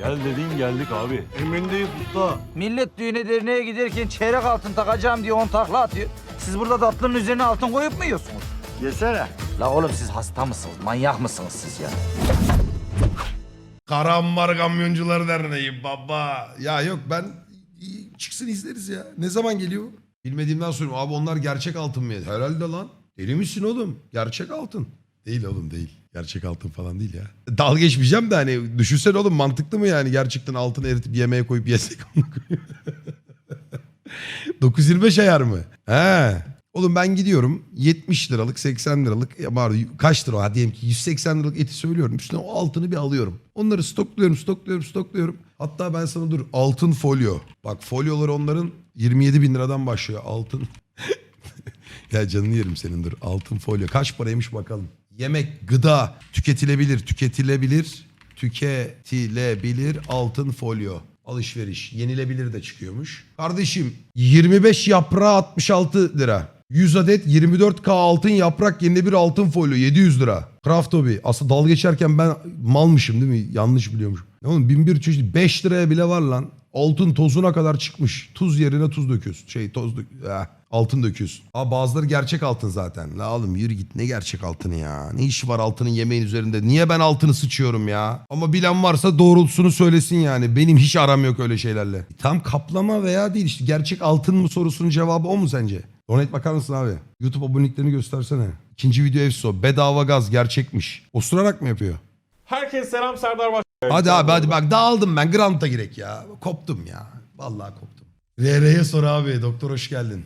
Gel dedin geldik abi. Emindeyiz usta. Millet düğüne derneğe giderken çeyrek altın takacağım diye on takla atıyor. Siz burada tatlının üzerine altın koyup mu yiyorsunuz? Yesene. La oğlum siz hasta mısınız? Manyak mısınız siz ya? Karambar Kamyoncular Derneği baba. Ya yok ben çıksın izleriz ya. Ne zaman geliyor? Bilmediğimden soruyorum. Abi onlar gerçek altın mı? Herhalde lan. Deli misin oğlum? Gerçek altın. Değil oğlum değil. Gerçek altın falan değil ya. Dalga geçmeyeceğim de hani düşünsene oğlum mantıklı mı yani gerçekten altını eritip yemeğe koyup yesek onu 925 ayar mı? He. Oğlum ben gidiyorum 70 liralık 80 liralık ya bari kaç lira ha diyelim ki 180 liralık eti söylüyorum. Üstüne o altını bir alıyorum. Onları stokluyorum stokluyorum stokluyorum. Hatta ben sana dur altın folyo. Bak folyoları onların 27 bin liradan başlıyor altın. ya canını yerim senin dur altın folyo. Kaç paraymış bakalım. Yemek, gıda, tüketilebilir, tüketilebilir, tüketilebilir altın folyo. Alışveriş, yenilebilir de çıkıyormuş. Kardeşim 25 yaprağı 66 lira. 100 adet 24K altın yaprak yenilebilir altın folyo 700 lira. Craft Hobby. Aslında dalga geçerken ben malmışım değil mi? Yanlış biliyormuşum. Oğlum bin bir çeşit 5 liraya bile var lan. Altın tozuna kadar çıkmış. Tuz yerine tuz döküyorsun. Şey toz dök eh, altın döküyorsun. Aa bazıları gerçek altın zaten. La oğlum yürü git ne gerçek altını ya. Ne işi var altının yemeğin üzerinde? Niye ben altını sıçıyorum ya? Ama bilen varsa doğrultusunu söylesin yani. Benim hiç aram yok öyle şeylerle. Tam kaplama veya değil işte gerçek altın mı sorusunun cevabı o mu sence? Donate bakar mısın abi? YouTube aboneliklerini göstersene. İkinci video efso. Bedava gaz gerçekmiş. Osurarak mı yapıyor? Herkese selam Serdar Baş. Hadi abi hadi bak dağıldım ben Grant'a girek ya. Koptum ya. Vallahi koptum. RR'ye sor abi. Doktor hoş geldin.